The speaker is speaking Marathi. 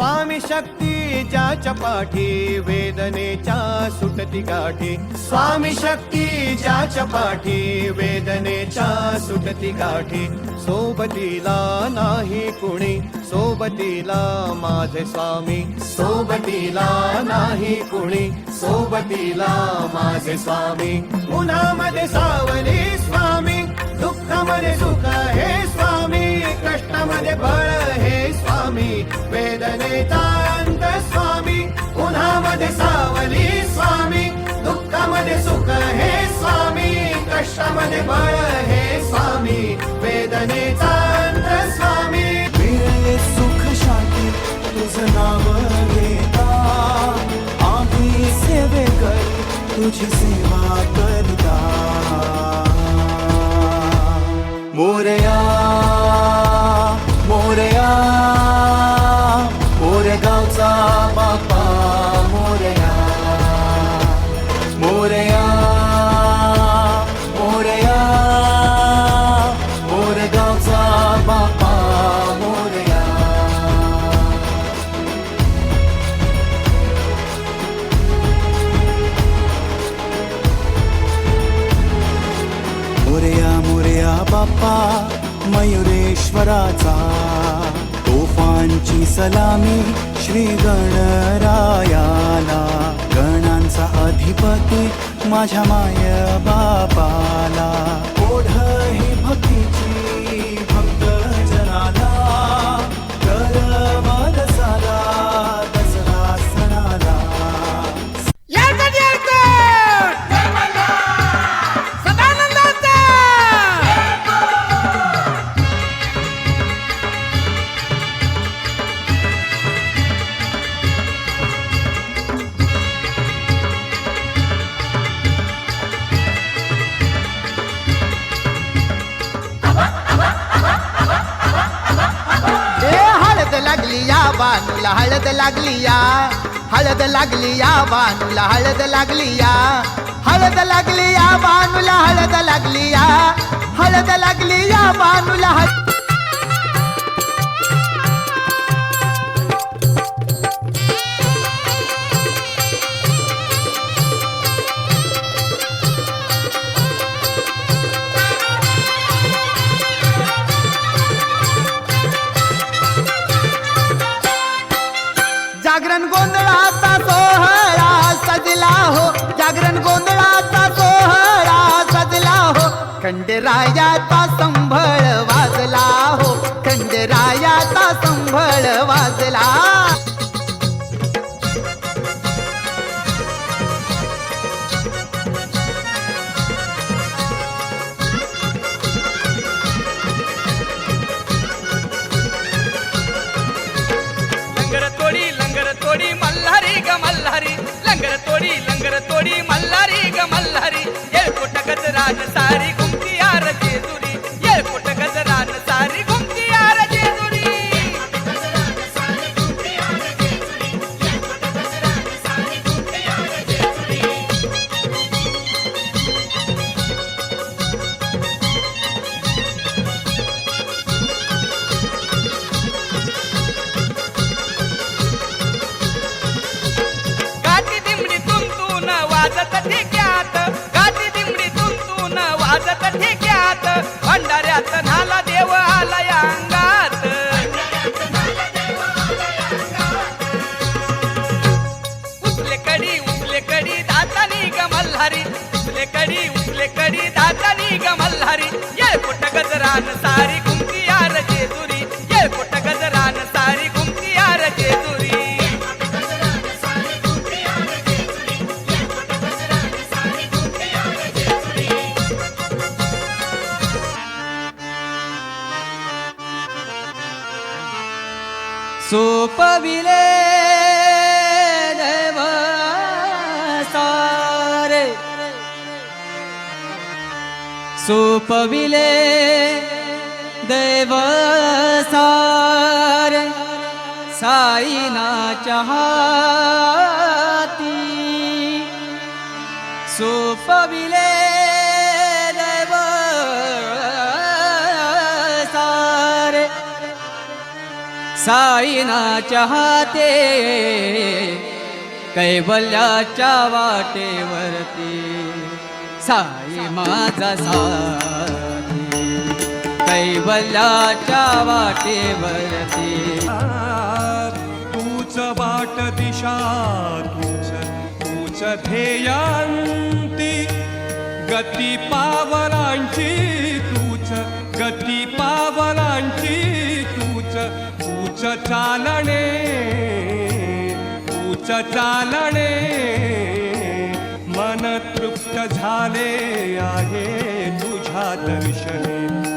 शक्ती ज्याच्या पाठी वेदनेच्या सुटती गाठी. स्वामी शक्ती ज्याच्या पाठी वेदनेच्या सुटती गाठी. सोबतीला नाही कुणी सोबतीला माझे स्वामी. सोबतीला नाही कुणी सोबतीला माझे स्वामी. उन्हामध्ये सावली उन्हामध्ये स्वामी दुःखामध्ये सुख हे स्वामी कष्टामध्ये बळ हे स्वामी वेदनेचा अंत स्वामी. सुख शांती तुझं नाव घेता. आम्ही सेवेकर तुझी सेवा करता. मोरया बाप्पा मयुरेश्वराचा. तोफांची सलामी श्री गणरायाला गणांचा अधिपती माझ्या माय बापाला बानूला हळद लागली या. हळद लागली या बानूला हळद लागली या. हळद लागली या बानूला हळद लागली या. हळद लागली या बानूला हळद जागरण गोंधळाचा सोहळा सजला हो. जागरण गोंधळाचा सोहळा सजला हो. खंडेरायाचा संभ side to side. उचले कडी उचले कडी दातानी ग मल्हारी येळकोट गजरान सारी घुमती यार जेजुरी येळकोट गजरान सारी घुमती यार जेजुरी सोपविले सोपविले देव साईना साईनाच्या हाती. सोपविले देव सारे साईना चाहते कैवल्याच्या वाटेवरती साई माझा साथी कैवल्याच्या वाटेवरती. तूच वाट दिशा तूच तूच ध्येयांती. गती पावलांची तूच गती पावलांची तूच तूच चालणे तूच चालणे. झाले आहे तुझ्या दर्शने.